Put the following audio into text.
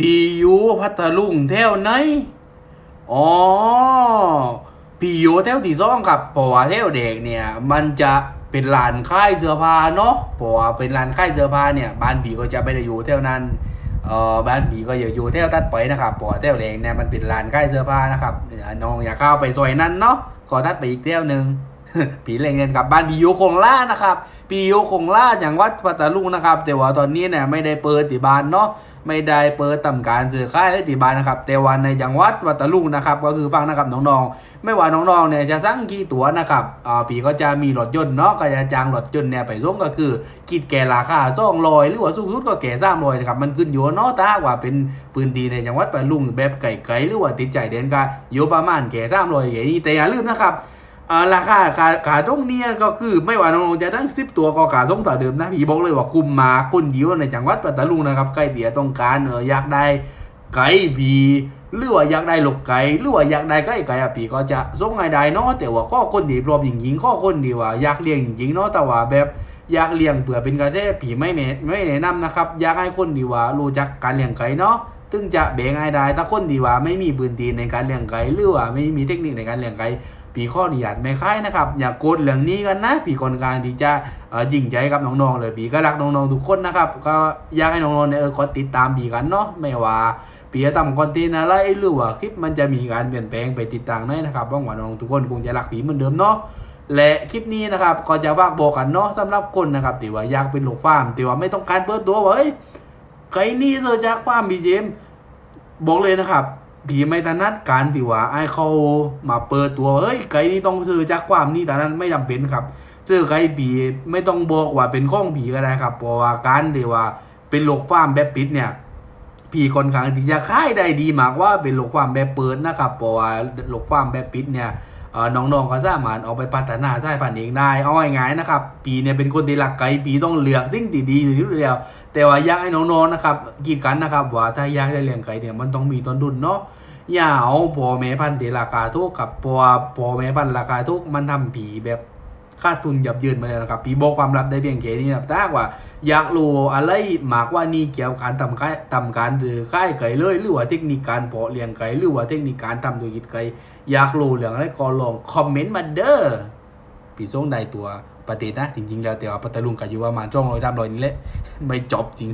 พี่ยูพัทลุงแถวไหน อ๋อ พี่ยู่แถวที่สองครับเพราะว่าแถวเด็กเนี่ย มันจะเป็นร้านขายเสื้อผ้าเนาะเพราะว่าเป็นร้านขายเสื้อผ้าเนี่ย บ้านพี่ก็จะไม่ได้อยู่แถวนั้น เอ่อบ้านพี่ก็อยู่อยู่แถวตัดไปนะครับเพราะว่าแถวเด็กเนี่ยมันเป็นร้านขายเสื้อผ้านะครับเนี่ยน้องอยากเข้าไปซอยนั้นเนาะก็ตัดไปอีกแถวหนึ่ง ผีเล่นเงินกับบ้านพี่โยคงล่านะครับพี่โยคงล่าอย่างวัดปัตตาลุงนะครับ แต่ว่าตอนนี้เนี่ยไม่ได้เปิดติบานเนาะไม่ได้เปิดทำการซื้อขายติบานนะครับ แต่ว่าในจังหวัดปัตตาลุงนะครับ ก็คือฟังนะครับน้องๆ ไม่ว่าน้องๆเนี่ยจะสั่งกี่ตั๋วนะครับอ่าปีก็จะมีรถยนต์เนาะก็จะจ้างรถยนต์เนี่ยไปส่งก็คือคิดแก่ราคาซ่องลอยหรือว่าสูงสุดก็แก่สามลอยนะครับมันขึ้นอยู่เนาะถ้ากว่าเป็นพื้นที่ในจังหวัดปัตตาลุงแบบไก่ๆหรือว่าติดใจเด่นก็อยู่ประมาณแก่สามลอยอย่างนี้แต่อย่าลืมนะครับ ราคาขาขาตรงเนี้ยก็คือไม่ว่าน้องจะทั้งสิบตัวก็ขาส่งต่อเดิมนะพี่บอกเลยว่าคุมมาคนเดียวในจังหวัดปัตตาลุงนะครับใกล้เบียร์ต้องการเอออยากได้ไก่บีหรือว่าอยากได้ลูกไก่หรือว่าอยากได้ไก่ไก่อะปีก็จะส่งให้ได้เนาะแต่ว่าก็คนดีพร้อมจริงๆก็คนดีว่าอยากเลี้ยงจริงๆเนาะแต่ว่าแบบอยากเลี้ยงเผื่อเป็นกระแสผีไม่แนะไม่แนะนำนะครับอยากให้คนดีว่ารู้จักการเลี้ยงไก่เนาะถึงจะแบ่งให้ได้ถ้าคนดีว่าไม่มีพื้นที่ในการเลี้ยงไก่หรือว่าไม่มีเทคนิคในการเลี้ยงไก่ ปีข้ออนุญาตไม่ค่ายนะครับ อย่ากโกดเรื่องนี้กันนะปีคนกลางที่จะจริงใจกับน้องๆเลยปีก็รักน้องๆทุกคนนะครับ ก็อยากให้น้องๆเนี่ยเออกดติดตามปีกันเนาะไม่ว่าปีจะทำคอนเทนต์อะไรหรือว่าคลิปมันจะมีการเปลี่ยนแปลงไปติดตามได้นะครับหวังว่าน้องทุกคนคงจะรักปีเหมือนเดิมเนาะและคลิปนี้นะครับก็จะฝากบอกกันเนาะสำหรับคนนะครับที่ว่าอยากเป็นลูกฟาร์มที่ว่าไม่ต้องการเปิดตัวว่าเฮ้ยไก่นี่เธอจากฟาร์มบีเจมบอกเลยนะครับ ผีไม่ถนัดการที่ว่าไอ้เขามาเปิดตัวเฮ้ยไก่นี่ต้องซื้อจากความนี่แต่นั้นไม่จำเป็นครับซื้อไก่ผีไม่ต้องบอกว่าเป็นข้องผีก็ได้ครับเพราะว่าการที่ว่าเป็นโลกฟาร์มแบบปิดเนี่ยผีค่อนข้างที่จะขายได้ดีมากว่าเป็นโลกฟาร์มแบบเปิดนะครับเพราะว่าโลกฟาร์มแบบปิดเนี่ยน้องๆก็สามารถเอาไปพัฒนาสายพันธุ์เองได้เอาง่ายๆนะครับ ปีเนี่ยเป็นคนที่รักไก่ปีต้องเลือกสิ่งที่ดีอยู่ที่เดียว แต่ว่าอยากให้น้องๆนะครับกีดกันนะครับว่าถ้าอยากได้เลี้ยงไก่เนี่ยมันต้องมีต้นทุนเนาะ อย่าเอาพ่อแม่พันธุ์ที่ราคาถูกกับเพราะว่าพ่อแม่พันธุ์ราคาถูกมันทำผีแบบค่าทุนหยับยืนมาเลยนะครับปีบอกความลับได้เพียงแค่นี้นะถ้ากว่า อยากรู้อะไรมากว่านี้เกี่ยวกับการทำค่ายทำการซื้อค่ายไก่เลยหรือว่าเทคนิคการเพาะเลี้ยงไก่หรือว่าเทคนิคการทำธุรกิจไก่อยากรู้เรื่องอะไรก็ลองคอมเมนต์มาเด้อปีส่งได้ตัวประเทศนะจริงๆแล้วแต่ว่าปัตตาลุงกับอยู่ประมาณช่องร้อยทำร้อยนี่แหละไม่จบจริง